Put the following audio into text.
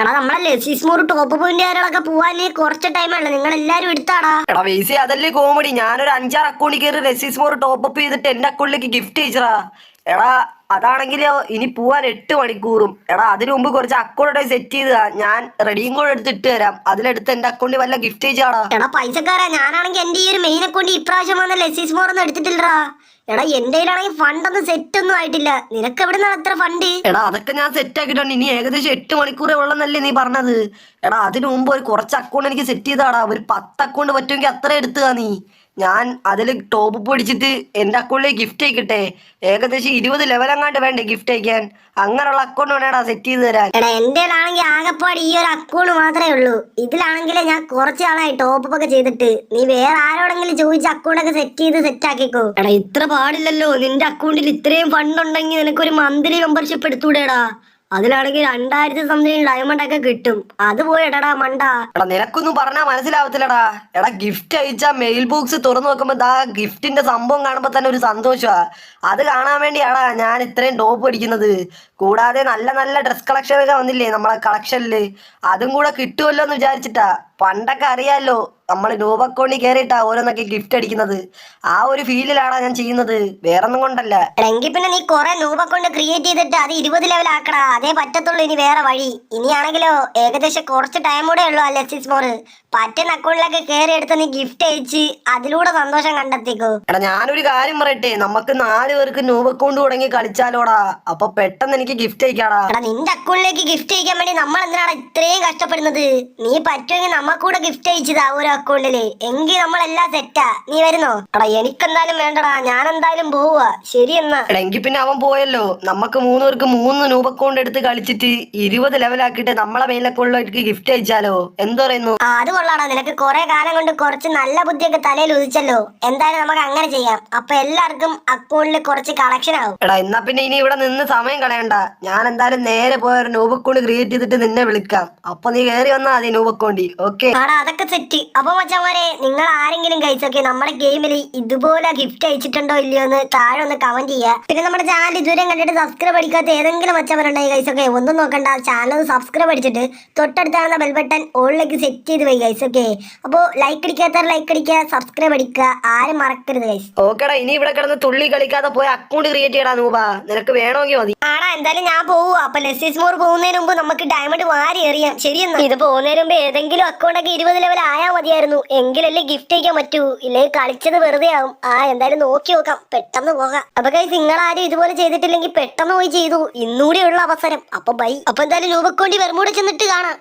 എടാ നമ്മളല്ലേ സിസ്മൂർ top point കാര്യങ്ങളൊക്കെ പോവാൻ കുറച്ച് ടൈമല്ലേ നിങ്ങൾ എല്ലാരും എടുത്താടാ. എടാ വേസി അതല്ലേ കോമഡി ഞാനൊരു അഞ്ചാറ് അക്കൗണ്ടിൽ കയറി രസീസ് ടോപ്പ് അപ്പ് ചെയ്തിട്ട് എന്റെ അക്കൗണ്ടിലേക്ക് ഗിഫ്റ്റ് അയച്ചടാ. എടാ അതാണെങ്കിൽ ഇനി പോവാൻ എട്ട് മണിക്കൂറും. എടാ അതിനു മുമ്പ് കുറച്ച് അക്കൗണ്ട് സെറ്റ് ചെയ്താ ഞാൻ റെഡിയും കൂടെ എടുത്തിട്ട് തരാം. അതിലെടുത്ത് എന്റെ അക്കൗണ്ടിൽ വല്ല ഗിഫ്റ്റ് അയച്ചാടാ. എടാ പൈസക്കാരാ. ഞാനാണെങ്കിൽ എന്റെ ഈ ഒരു മെയിൻ അക്കൗണ്ട് ഇപ്രാവശ്യം വന്ന ലസീസ് മോർ ഒന്നും എടുത്തിട്ടില്ലടാ. എടാ എന്റെ കയ്യിലാണെങ്കിൽ ഫണ്ടൊന്നും സെറ്റ് ഒന്നും ആയിട്ടില്ല. നിനക്ക് എവിടെ നിന്നാണ് അത്ര ഫണ്ട് എടാ അതൊക്കെ ഞാൻ സെറ്റ് ആക്കിയിട്ടുണ്ട്. ഇനി ഏകദേശം എട്ട് മണിക്കൂറേ ഉള്ളെന്നല്ലേ നീ പറഞ്ഞത്. എടാ അതിനു മുമ്പ് ഒരു കുറച്ച് അക്കൗണ്ട് എനിക്ക് സെറ്റ് ചെയ്താടാ. ഒരു പത്ത് അക്കൗണ്ട് പറ്റുമെങ്കിൽ അത്ര എടുത്തുക നീ. ഞാൻ അതിൽ ടോപ്പ് പിടിച്ചിട്ട് എന്റെ അക്കൗണ്ടിലേക്ക് ഗിഫ്റ്റ് അയക്കട്ടെ. ഏകദേശം ഇരുപത് ലെവലങ്ങാണ്ട് വേണ്ടേ ഗിഫ്റ്റ് അയക്കാൻ. അങ്ങനെയുള്ള അക്കൗണ്ട് വേണേടാ സെറ്റ് ചെയ്ത് തരാൻ. എടാ എന്റെ ആണെങ്കിൽ ആകെപ്പാട് ഈ ഒരു അക്കൗണ്ട് മാത്രമേ ഉള്ളൂ. ഇതിലാണെങ്കിൽ ഞാൻ കുറച്ച് ആളായി ടോപ്പ് ഒക്കെ ചെയ്തിട്ട്. നീ വേറെ ആരോടെങ്കിലും ചോദിച്ച അക്കൗണ്ട് ഒക്കെ സെറ്റ് ചെയ്ത് സെറ്റ് ആക്കിക്കോ. എടാ ഇത്ര പാടില്ലല്ലോ. നിന്റെ അക്കൗണ്ടിൽ ഇത്രയും ഫണ്ട് ഉണ്ടെങ്കിൽ നിനക്കൊരു മന്ത്ലി മെമ്പർഷിപ്പ് എടുത്തൂടെടാ. അതിലാണെങ്കിൽ രണ്ടായിരത്തി സംതിങ് ഡയമണ്ട് ഒക്കെ കിട്ടും. അത് പോയി എടാ മണ്ട. എടാ നിനക്കൊന്നും പറഞ്ഞാ മനസ്സിലാവത്തില്ലടാ. എടാ ഗിഫ്റ്റ് അയച്ച മെയിൽ ബോക്സ് തുറന്നു നോക്കുമ്പോ ദാ ഗിഫ്റ്റിന്റെ സംഭവം കാണുമ്പോ തന്നെ ഒരു സന്തോഷമാ അത് കാണാൻ വേണ്ടിയാടാ ഞാൻ ഇത്രയും ടോപ്പ് അടിക്കുന്നത്. കൂടാതെ നല്ല നല്ല ഡ്രസ് കളക്ഷൻ ഒക്കെ വന്നില്ലേ നമ്മളെ കളക്ഷനിൽ അതും കൂടെ കിട്ടുമല്ലോ എന്ന് വിചാരിച്ചിട്ടാ. പണ്ടൊക്കെ അറിയാലോ നമ്മൾ നോബ് അക്കൗണ്ടിൽ കയറിയിട്ടാ ഓരോന്നൊക്കെ ഗിഫ്റ്റ് അടിക്കുന്നത്. ആ ഒരു ഫീലിലാണ് ഞാൻ ചെയ്യുന്നത്. വേറൊന്നും കൊണ്ടല്ല. എങ്കിൽ പിന്നെ നീ കുറെ നൂപ കൊണ്ട് ക്രിയേറ്റ് ചെയ്തിട്ട് അത് ഇരുപത് ലെവൽ ആക്കടാ. അതേ പറ്റത്തുള്ളൂ ഇനി വേറെ വഴി. ഇനിയാണെങ്കിലോ ഏകദേശം കുറച്ച് ടൈം കൂടെ ഉള്ളൂ ആ ലെസിസ് മോറ് പറ്റുന്ന അക്കൗണ്ടിലൊക്കെ കയറി എടുത്ത് നീ ഗിഫ്റ്റ് അയച്ച് അതിലൂടെ സന്തോഷം കണ്ടെത്തിക്കോ. എടാ ഞാനൊരു കാര്യം പറയട്ടെ. നമുക്ക് നാല് പേർക്ക് നൂബ് അക്കൗണ്ട് തുടങ്ങി കളിച്ചാലോടാ. അപ്പൊ പെട്ടെന്ന് എനിക്ക് ഗിഫ്റ്റ് അയക്കാടാ. എടാ നിന്റെ അക്കൗണ്ടിലേക്ക് ഗിഫ്റ്റ് അയക്കാൻ വേണ്ടി നമ്മൾ എന്തിനാണ് ഇത്രയും കഷ്ടപ്പെടുന്നത്? നീ പറ്റുമെങ്കിൽ നമ്മക്കൂടെ ഗിഫ്റ്റ് അയച്ചതാ ഒരു അക്കൗണ്ടിൽ എങ്കിൽ നമ്മളെല്ലാം സെറ്റാ നീ വരുന്നോ? എടാ എനിക്കെന്തായാലും വേണ്ടടാ. ഞാൻ എന്തായാലും പോവാ ശരി എന്നാ. എടാ എങ്കിൽ പിന്നെ അവൻ പോയല്ലോ. നമുക്ക് മൂന്ന് പേർക്ക് മൂന്ന് നൂബ് അക്കൗണ്ട് എടുത്ത് കളിച്ചിട്ട് ഇരുപത് ലെവലാക്കിയിട്ട് നമ്മളെ മെയിൽ അക്കൗണ്ടിലേക്ക് ഗിഫ്റ്റ് അയച്ചാലോ? എന്ത് പറയുന്നു. ആ അത് കൊള്ളാടാ നിനക്ക് കുറെ കാലം കൊണ്ട് കുറച്ച് നല്ല ബുദ്ധിയൊക്കെ തലയിൽ ഉദിച്ചല്ലോ. എന്തായാലും നമുക്ക് അങ്ങനെ ചെയ്യാം. അപ്പൊ എല്ലാവർക്കും അക്കൗണ്ടിൽ കുറച്ച് കളക്ഷൻ ആവും. എടാ എന്നാ പിന്നെ ഇനി ഇവിടെ നിന്ന് സമയം കളയണ്ട. ഞാൻ എന്തായാലും നേരെ പോയ ഒരു നോബ് അക്കൗണ്ട് ക്രിയേറ്റ് ചെയ്തിട്ട് നിന്നെ വിളിക്കാം. അപ്പൊ നീ കയറി വന്നാ മതി നോബ് അക്കൗണ്ടി ഓക്കെ ആടാ അതൊക്കെ സെറ്റ് അപ്പൊ മച്ചന്മാരെ നിങ്ങൾ ആരെങ്കിലും കഴിച്ചോക്കെ നമ്മുടെ ഗെയിമിൽ ഇതുപോലെ ഗിഫ്റ്റ് അയച്ചിട്ടുണ്ടോ ഇല്ലയോ എന്ന് താഴെ ഒന്ന് കമന്റ് ചെയ്യുക. പിന്നെ നമ്മുടെ ചാനൽ ഇതുവരെ കണ്ടിട്ട് സബ്സ്ക്രൈബ് അടിക്കാത്ത ഏതെങ്കിലും മച്ചന്മാരുണ്ടെങ്കിൽ കഴിച്ചൊക്കെ ഒന്നും നോക്കണ്ട. ചാനൽ സബ്സ്ക്രൈബ് അടിച്ചിട്ട് തൊട്ടടുത്താകുന്ന ബെൽബട്ടൺ ഓളിലേക്ക് സെറ്റ് ചെയ്ത് പോയി ഗൈസ് ഓക്കെ അപ്പോൾ ലൈക്ക് അടിക്കാത്തവർ ലൈക്ക് അടിക്കുക സബ്സ്ക്രൈബ് അടിക്കുക ആരും മറക്കരുത് ഗൈസ് ഓക്കെടാ ഇനി ഇവിടെ കിടന്ന് തുള്ളി കളിക്കാതെ പോയി അക്കൗണ്ട് ക്രിയേറ്റ് ചെയ്യടാ നൂബ നിനക്ക് വേണമെങ്കിൽ മതി. ആടാ എന്തായാലും ഞാൻ പോവുക അപ്പൊ ലെസിസ് മോർ പോകുന്നതിന് മുമ്പ് നമുക്ക് ഡയമണ്ട് വാരി എറിയാം. ശരിയെന്നാ? ഇത് പോകുന്നതിന് മുമ്പ് ഏതെങ്കിലും അക്കൗണ്ട് ഒക്കെ ഇരുപത് ലെവൽ ആയാൽ മതിയായിരുന്നു. എങ്കിലല്ലേ ഗിഫ്റ്റ് അയക്കാൻ പറ്റൂ. ഇല്ലെങ്കിൽ കളിച്ചത് വെറുതെ ആവും. ആ എന്തായാലും നോക്കി നോക്കാം. പെട്ടെന്ന് പോകാം. അപ്പൊ ഗൈസ് നിങ്ങൾ ആരും ഇതുപോലെ ചെയ്തിട്ടില്ലെങ്കിൽ പെട്ടെന്ന് പോയി ചെയ്തു. ഇന്നുകൂടെ ഉള്ള അവസരം. അപ്പൊ ബൈ അപ്പൊ എന്തായാലും രൂപക്കോണ്ടി വെറുമൂടെ ചെന്നിട്ട് കാണാം.